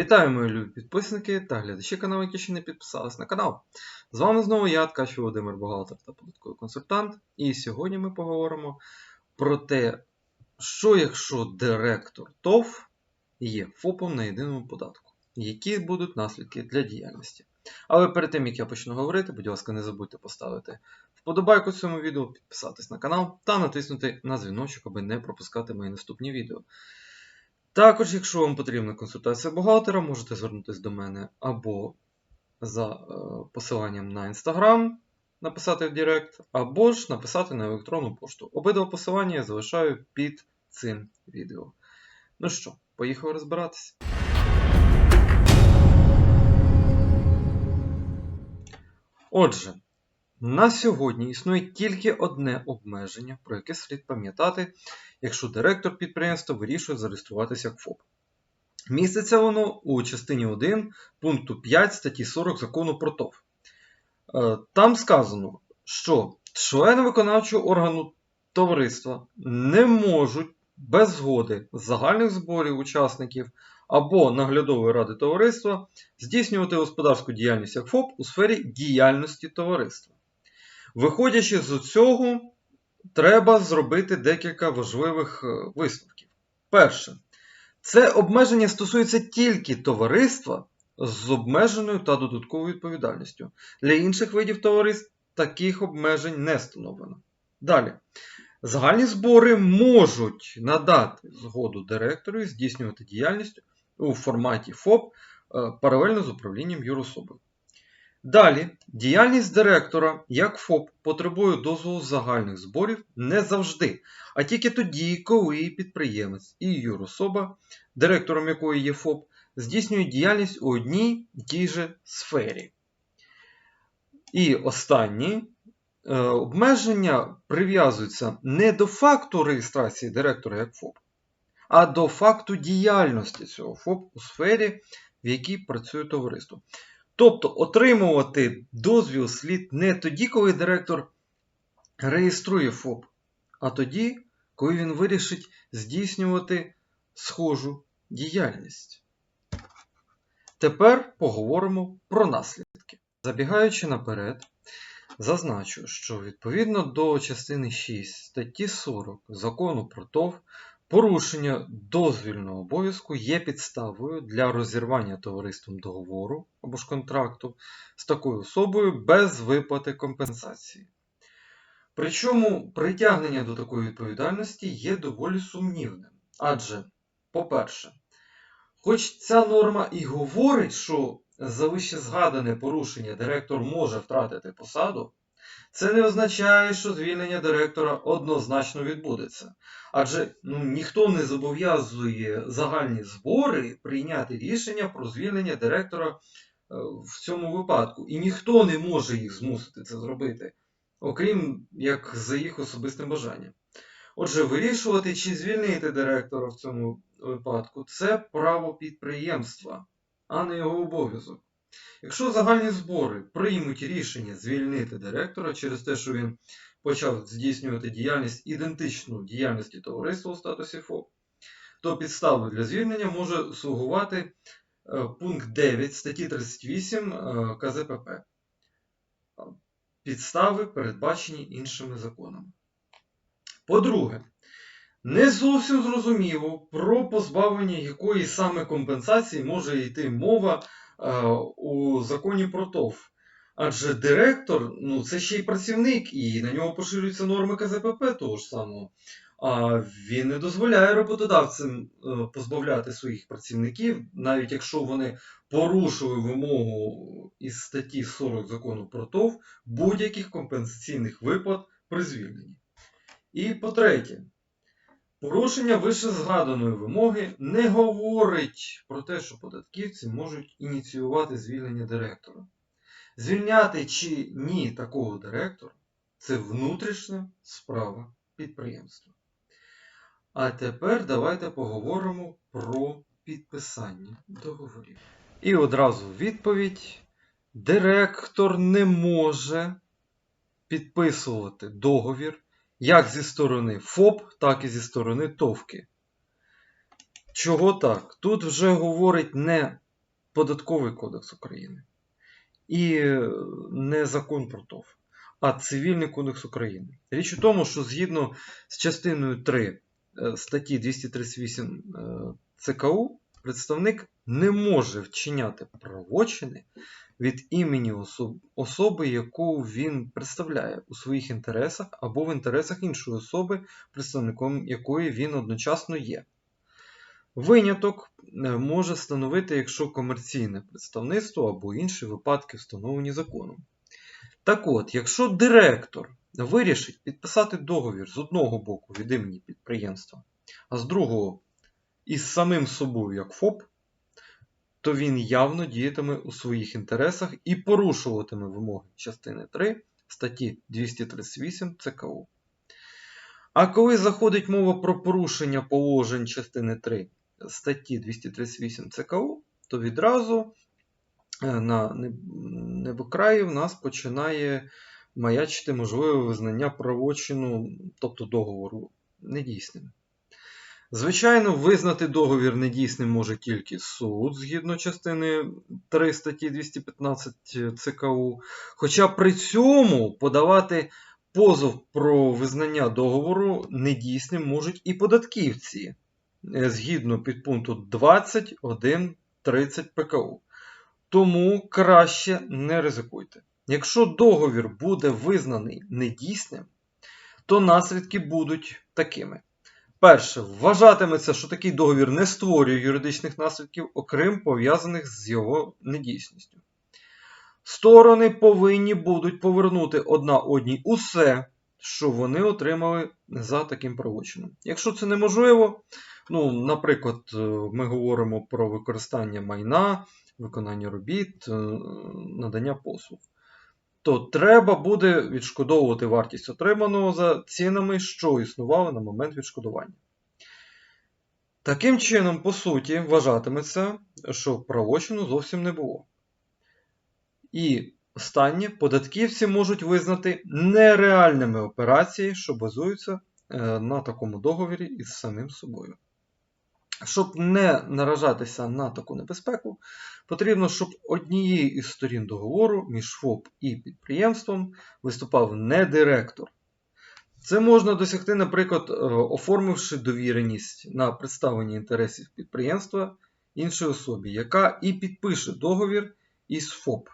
Вітаю, мої любі підписники та глядачі каналу, які ще не підписались на канал. З вами знову я, Ткач Володимир Бухгалтер та податковий консультант. І сьогодні ми поговоримо про те, що якщо директор ТОВ є ФОПом на єдиному податку, які будуть наслідки для діяльності. Але перед тим як я почну говорити, будь ласка, не забудьте поставити вподобайку цьому відео, підписатись на канал та натиснути на дзвіночок, аби не пропускати мої наступні відео. Також, якщо вам потрібна консультація бухгалтера, можете звернутися до мене або за е, посиланням на Instagram, написати в Директ, або ж написати на електронну пошту. Обидва посилання я залишаю під цим відео. Ну що, поїхали розбиратися. Отже, на сьогодні існує тільки одне обмеження, про яке слід пам'ятати, якщо директор підприємства вирішує зареєструватися як ФОП. Міститься воно у частині 1 пункту 5 статті 40 закону про ТОВ. Е, Там сказано, що члени виконавчого органу товариства не можуть без згоди загальних зборів учасників або наглядової ради товариства здійснювати господарську діяльність як ФОП у сфері діяльності товариства. Виходячи з цього, треба зробити декілька важливих е, висновків. Перше, це обмеження стосується тільки товариства з обмеженою та додатковою відповідальністю. Для інших видів товариств таких обмежень не встановлено. Далі. Загальні збори можуть надати згоду директору і здійснювати діяльність у форматі ФОП е, паралельно з управлінням юрособою. Далі, діяльність директора як ФОП потребує дозволу загальних зборів не завжди, а тільки тоді, коли підприємець і юрособа, директором якої є ФОП, здійснюють діяльність у одній і тій же сфері. І останні е, обмеження прив'язуються не до факту реєстрації директора як ФОП, а до факту діяльності цього ФОП у сфері, в якій працює товариство. Тобто отримувати дозвіл слід не тоді, коли директор реєструє ФОП, а тоді, коли він вирішить здійснювати схожу діяльність. Тепер поговоримо про наслідки. Забігаючи наперед, зазначу, що відповідно до частини 6 статті 40 закону про ТОВ Порушення дозвільного обов'язку є підставою для розірвання товариством договору або ж контракту з такою особою без виплати компенсації. Причому притягнення до такої відповідальності є доволі сумнівним. Адже, по-перше, хоч ця норма і говорить, що за вище згадане порушення директор може втратити посаду, це не означає, що звільнення директора однозначно відбудеться. Адже ну, ніхто не зобов'язує загальні збори прийняти рішення про звільнення директора е, в цьому випадку. І ніхто не може їх змусити це зробити, окрім як за їх особистим бажанням. Отже, вирішувати, чи звільнити директора в цьому випадку, це право підприємства, а не його обов'язок. Якщо загальні збори приймуть рішення звільнити директора через те, що він почав здійснювати діяльність ідентичну діяльності товариства у статусі ФОП, то підставою для звільнення може слугувати е, пункт 9 статті 38 е, КЗПП. Підстави передбачені іншими законами. По-друге, не зовсім зрозуміло, про позбавлення якої саме компенсації може йти мова у законі про ТОВ. Адже директор, ну це ще й працівник, і на нього поширюються норми КЗПП того ж самого. А він не дозволяє роботодавцям е, позбавляти своїх працівників, навіть якщо вони порушили вимогу із статті 40 закону про ТОВ будь-яких компенсаційних виплат при звільненні. І по-третє, порушення вище згаданої вимоги не говорить про те, що податківці можуть ініціювати звільнення директора. Звільняти чи ні такого директора це внутрішня справа підприємства. А тепер давайте поговоримо про підписання договорів. І одразу відповідь: директор не може підписувати договір як зі сторони ФОП, так і зі сторони ТОВКи. Чого так? Тут вже говорить не Податковий кодекс України. І е, не закон про ТОВ, а Цивільний кодекс України. Річ у тому, що згідно з частиною 3 е, статті 238 е, ЦКУ, представник не може вчиняти правочини від імені особ- особи, яку він представляє у своїх інтересах або в інтересах іншої особи, представником якої він одночасно є. Виняток е, може становити, якщо комерційне представництво або інші випадки встановлені законом. Так от, якщо директор вирішить підписати договір з одного боку від імені підприємства, а з другого із самим собою як ФОП, то він явно діятиме у своїх інтересах і порушуватиме вимоги частини 3 статті 238 ЦКУ. А коли заходить мова про порушення положень частини 3 статті 238 ЦКУ, то відразу е, на неб- небокраї в нас починає маячити можливе визнання правочину, тобто договору, недійсним. Звичайно, визнати договір недійсним може тільки суд згідно частини 3 статті 215 ЦКУ, хоча при цьому подавати позов про визнання договору недійсним можуть і податківці е, згідно підпункту 21.30 ПКУ. Тому краще не ризикуйте. Якщо договір буде визнаний недійсним, то наслідки будуть такими. Перше, вважатиметься, що такий договір не створює юридичних наслідків, окрім пов'язаних з його недійсністю. Сторони повинні будуть повернути одна одній усе, що вони отримали за таким правочином. Якщо це неможливо, ну, наприклад, е, ми говоримо про використання майна, виконання робіт, е, надання послуг, то треба буде відшкодовувати вартість отриманого за цінами, що існували на момент відшкодування. Таким чином, по суті, вважатиметься, що правочину зовсім не було. І останнє, податківці можуть визнати нереальними операції, що базуються е, на такому договірі із самим собою. Щоб не наражатися на таку небезпеку, потрібно, щоб однією із сторін договору між ФОП і підприємством виступав не директор. Це можна досягти, наприклад, е, оформивши довіреність на представлення інтересів підприємства іншій особі, яка і підпише договір із ФОП.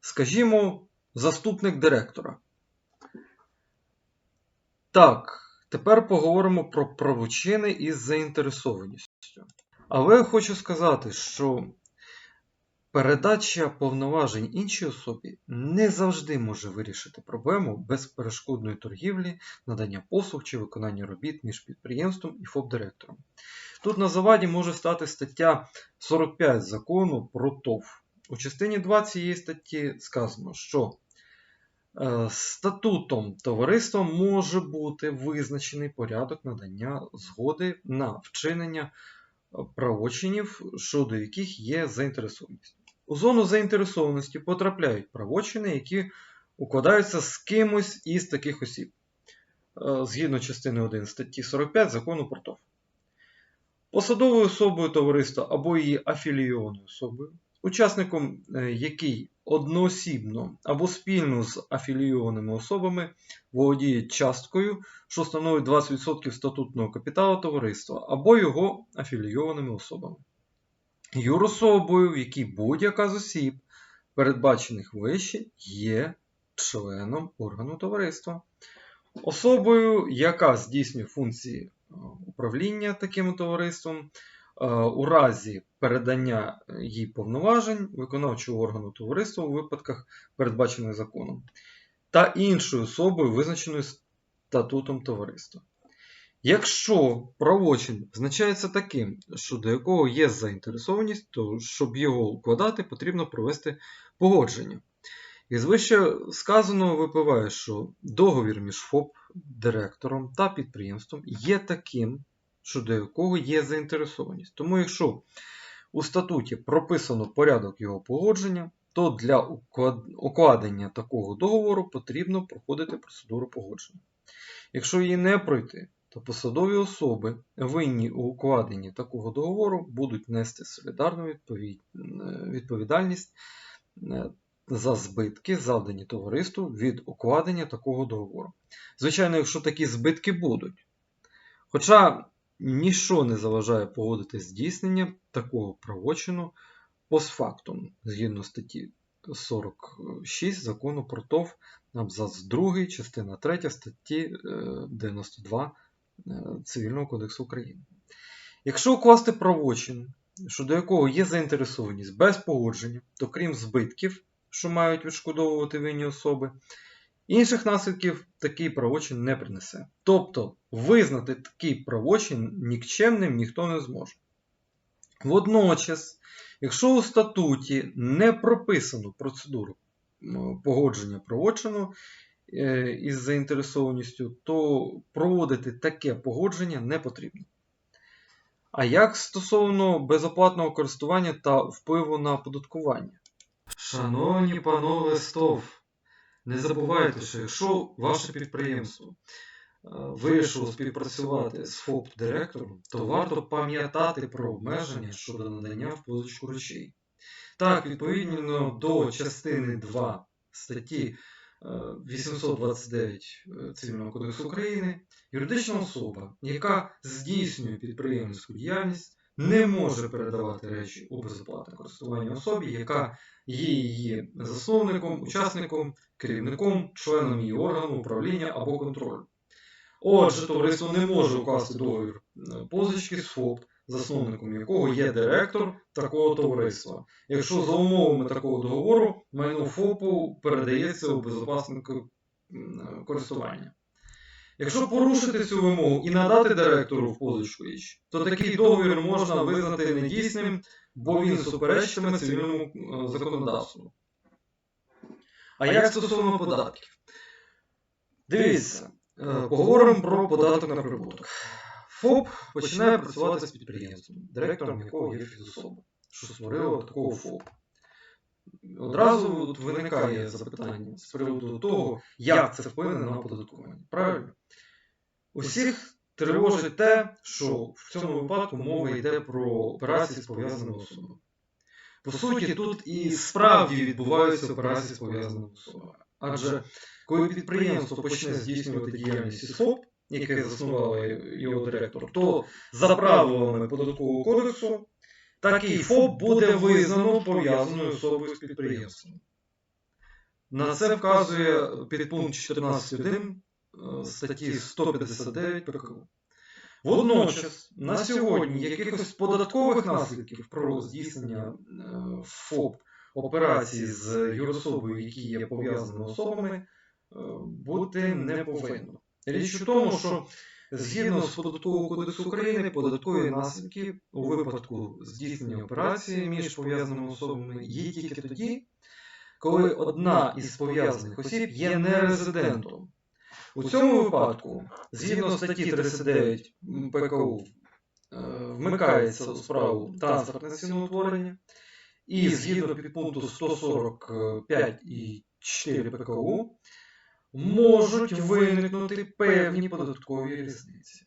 Скажімо, заступник директора. Так, тепер поговоримо про правочини із заінтересованістю. Але хочу сказати, що передача повноважень іншій особі не завжди може вирішити проблему безперешкодної торгівлі, надання послуг чи виконання робіт між підприємством і ФОП-директором. Тут на заваді може стати стаття 45 закону про ТОВ. У частині 2 цієї статті сказано, що е, статутом товариства може бути визначений порядок надання згоди на вчинення правочинів, щодо яких є заінтересованість. У зону заінтересованості потрапляють правочини, які укладаються з кимось із таких осіб, е, згідно частини 1 статті 45 закону про ТОВ. Посадовою особою товариства або її афілійованою особою, учасником е, який одноосібно або спільно з афілійованими особами володіє часткою, що становить 20% статутного капіталу товариства, або його афілійованими особами. Юрособою, в якій будь-яка з осіб, передбачених вище, є членом органу товариства. Особою, яка здійснює функції е, управління таким товариством, у разі передання їй повноважень виконавчого органу товариства у випадках, передбачених законом, та іншою особою, визначеною статутом товариства. Якщо правочин визначається таким, що до якого є заінтересованість, то щоб його укладати, потрібно провести погодження. Із вище сказаного випливає, що договір між ФОП, директором та підприємством є таким, що до якого є заінтересованість. Тому, якщо у статуті прописано порядок його погодження, то для укладення такого договору потрібно проходити процедуру погодження. Якщо її не пройти, та посадові особи, винні у укладенні такого договору, будуть нести солідарну відповідальність е, за збитки, завдані товариству від укладення такого договору. Звичайно, якщо такі збитки будуть. Хоча ніщо не заважає погодити здійснення такого правочину постфактум, згідно статті 46 закону про ТОВ, абзац 2, частина 3 статті е, 92 е, Цивільного кодексу України. Якщо укласти правочин, щодо якого є заінтересованість без погодження, то крім збитків, що мають відшкодовувати винні особи, інших наслідків такий правочин не принесе. Тобто визнати такий правочин нікчемним ніхто не зможе. Водночас, якщо у статуті не прописано процедуру погодження правочину е, із заінтересованістю, то проводити таке погодження не потрібно. А як стосовно безоплатного користування та впливу на оподаткування? Шановні панове СТОВ, не забувайте, що якщо ваше підприємство е, вирішило співпрацювати з ФОП-директором, то варто пам'ятати про обмеження щодо надання в позичку речей. Так, відповідно до частини 2 статті е, 829 е, Цивільного кодексу України, юридична особа, яка здійснює підприємницьку діяльність, не може передавати речі у безоплатне користування особі, яка є її засновником, учасником, керівником, членом її органу управління або контролю. Отже, товариство не може укласти договір е, позички з ФОП, засновником якого є директор такого товариства, якщо за умовами такого договору майно ФОПу передається у ко- м, користування. Якщо порушити цю вимогу і надати директору в позичку річ, то такий договір можна визнати недійсним, бо він суперечитиме цивільному е, законодавству. А як стосовно податків? Дивіться, е, поговоримо про податок на прибуток. ФОП починає працювати з підприємством, директором якого є фізособа, що створило такого ФОП. Одразу от виникає запитання з приводу того, як це вплине на оподаткування. Правильно? Усіх тривожить те, що в цьому випадку мова йде про операції з пов'язаними особами. По суті, тут і справді відбуваються операції з пов'язаними особами. Адже коли підприємство почне здійснювати діяльність із ФОП, яке заснував його директор, то за правилами податкового кодексу такий ФОП буде визнано пов'язаною особою з підприємством. На це вказує підпункт 14.1 е, статті 159 ПКУ. Водночас, на сьогодні якихось податкових наслідків про здійснення е, ФОП операцій з юрособою, які є пов'язаними особами, е, бути не повинно. Річ у тому, що згідно з податкового кодексу України, податкові наслідки у випадку здійснення операції між пов'язаними особами є тільки тоді, коли одна із пов'язаних осіб є нерезидентом. У цьому випадку, згідно статті 39 ПКУ, е, вмикається у справу транспортне ціноутворення, і згідно підпункту 145 і 4 ПКУ можуть виникнути певні податкові різниці.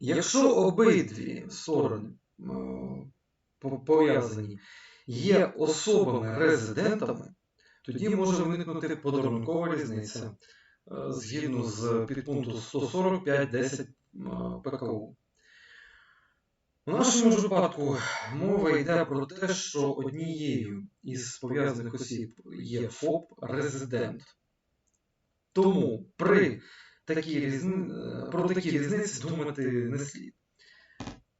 Якщо обидві сторони е, пов'язані є особами-резидентами, тоді може виникнути подарункова різниця е, згідно з підпункту 145.10 е, ПКУ. У нашому випадку мова йде про те, що однією із пов'язаних осіб є ФОП резидент. Тому при такій різни... е, про такі різниці думати не слід.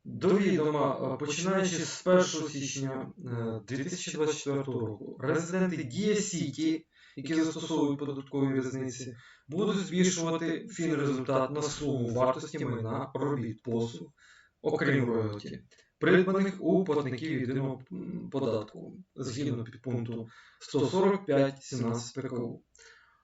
До відома, е, починаючи з 1 січня е, 2024 року, резиденти Дія Сіті, які застосовують податкові різниці, будуть збільшувати фінрезультат на суму вартості майна робіт послуг, окрім роялті, придбаних у платників єдиного податку згідно підпункту 145.17 ПКУ.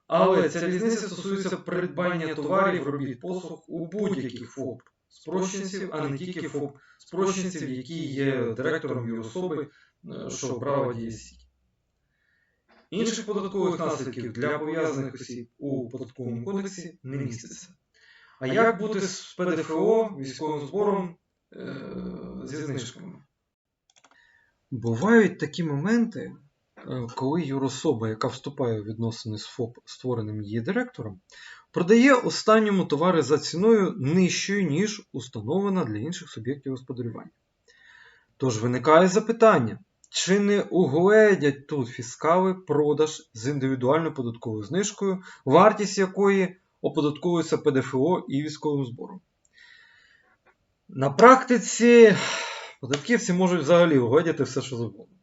Але ця різниця стосується придбання товарів, робіт, послуг у будь-яких ФОП спрощенців, а не тільки ФОП спрощенців, які є директором її особи, е, що обрала дієсі. Інших податкових наслідків для пов'язаних осіб у податковому кодексі не міститься. А як бути з ПДФО, військовим збором е, зі знижками? Бувають такі моменти, коли юрособа, яка вступає у відносини з ФОП, створеним її директором, продає останньому товари за ціною нижчою, ніж установлена для інших суб'єктів господарювання. Тож виникає запитання, чи не угледять тут фіскали продаж з індивідуальною податковою знижкою, вартість якої оподатковується ПДФО і військовим збором? На практиці податківці можуть взагалі угодити все, що завгодно.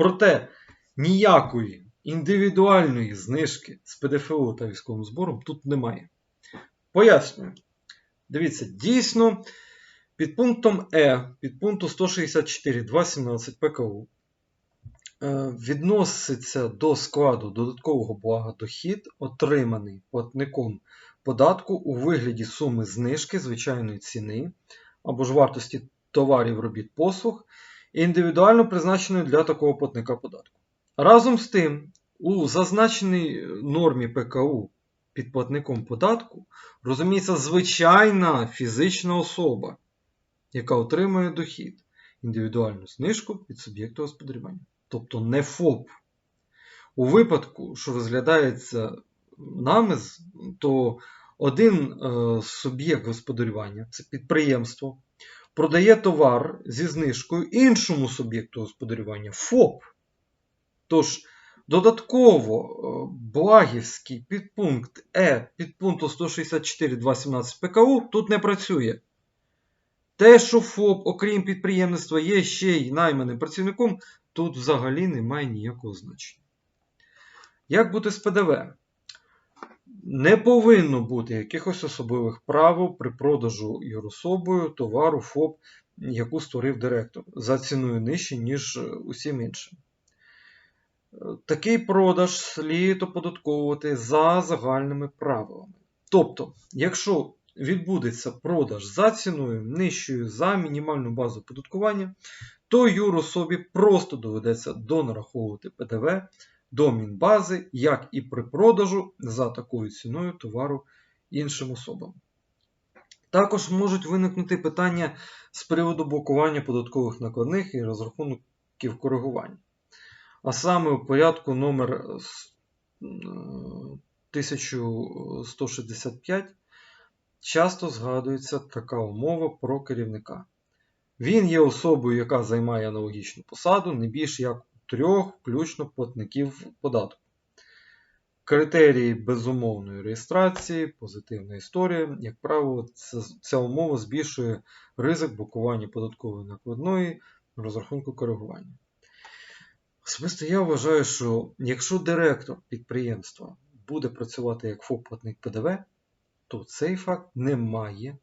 Проте ніякої індивідуальної знижки з ПДФО та військовим збором тут немає. Пояснюю. Дивіться, дійсно, під пунктом Е, під пункту 164.217 ПКУ е, відноситься до складу додаткового блага дохід, отриманий платником податку у вигляді суми знижки звичайної ціни або ж вартості товарів робіт послуг, індивідуально призначеної для такого платника податку. Разом з тим, у зазначеній нормі ПКУ під платником податку розуміється звичайна фізична особа, яка отримує дохід, індивідуальну знижку від суб'єкту господарювання. Тобто не ФОП. У випадку, що розглядається наміз, то один е, суб'єкт господарювання, це підприємство, продає товар зі знижкою іншому суб'єкту господарювання ФОП. Тож, додатково е, Благівський підпункт Е підпункту 164.217 ПКУ тут не працює. Те, що ФОП, окрім підприємництва, є ще й найманим працівником, тут взагалі немає ніякого значення. Як бути з ПДВ? Не повинно бути якихось особливих правил при продажу юрособою товару ФОП, яку створив директор, за ціною нижче, ніж усім іншим. Такий продаж слід оподатковувати за загальними правилами. Тобто, якщо відбудеться продаж за ціною нижчою за мінімальну базу оподаткування, то юрособі просто доведеться донараховувати ПДВ до Мінбази, як і при продажу за такою ціною товару іншим особам. Також можуть виникнути питання з приводу блокування податкових накладних і розрахунків коригування. А саме у порядку номер 1165 часто згадується така умова про керівника. Він є особою, яка займає аналогічну посаду, не більше як трьох включно платників податку. Критерії безумовної реєстрації, позитивна історія, як правило, ця умова збільшує ризик блокування податкової накладної розрахунку коригування. Особисто я вважаю, що якщо директор підприємства буде працювати як ФОП-платник ПДВ, то цей факт не має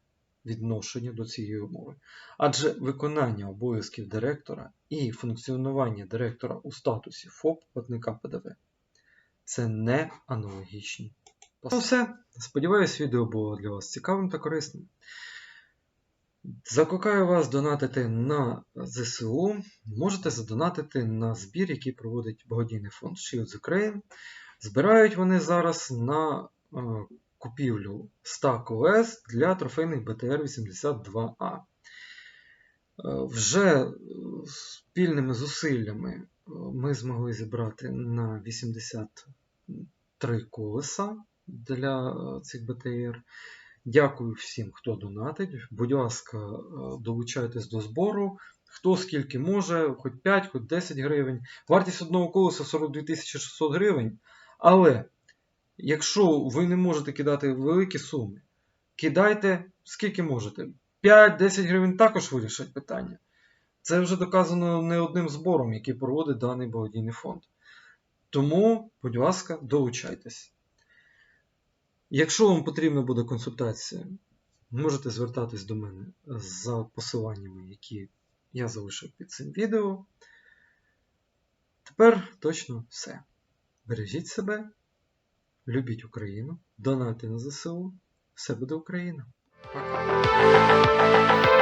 відношення до цієї умови. Адже виконання обов'язків директора і функціонування директора у статусі ФОП платника ПДВ це не аналогічні. Ну все. Сподіваюсь, відео було для вас цікавим та корисним. Закликаю вас донатити на ЗСУ. Можете задонатити на збір, який проводить благодійний фонд Shields Ukraine. Збирають вони зараз на е, купівлю 100 ОС для трофейних БТР-82А. Е, вже спільними зусиллями е, ми змогли зібрати на 83 колеса для цих БТР. Дякую всім, хто донатить. Будь ласка, е, долучайтесь до збору. Хто скільки може, хоч 5, хоч 10 гривень. Вартість одного колеса 42 600 гривень. Але якщо ви не можете кидати великі суми, кидайте скільки можете. 5-10 гривень також вирішать питання. Це вже доказано не одним збором, який проводить даний благодійний фонд. Тому, будь ласка, долучайтесь. Якщо вам потрібна буде консультація, можете звертатись до мене за посиланнями, які я залишив під цим відео. Тепер точно все. Бережіть себе, любіть Україну, донати на ЗСУ. Все буде Україна. Пока.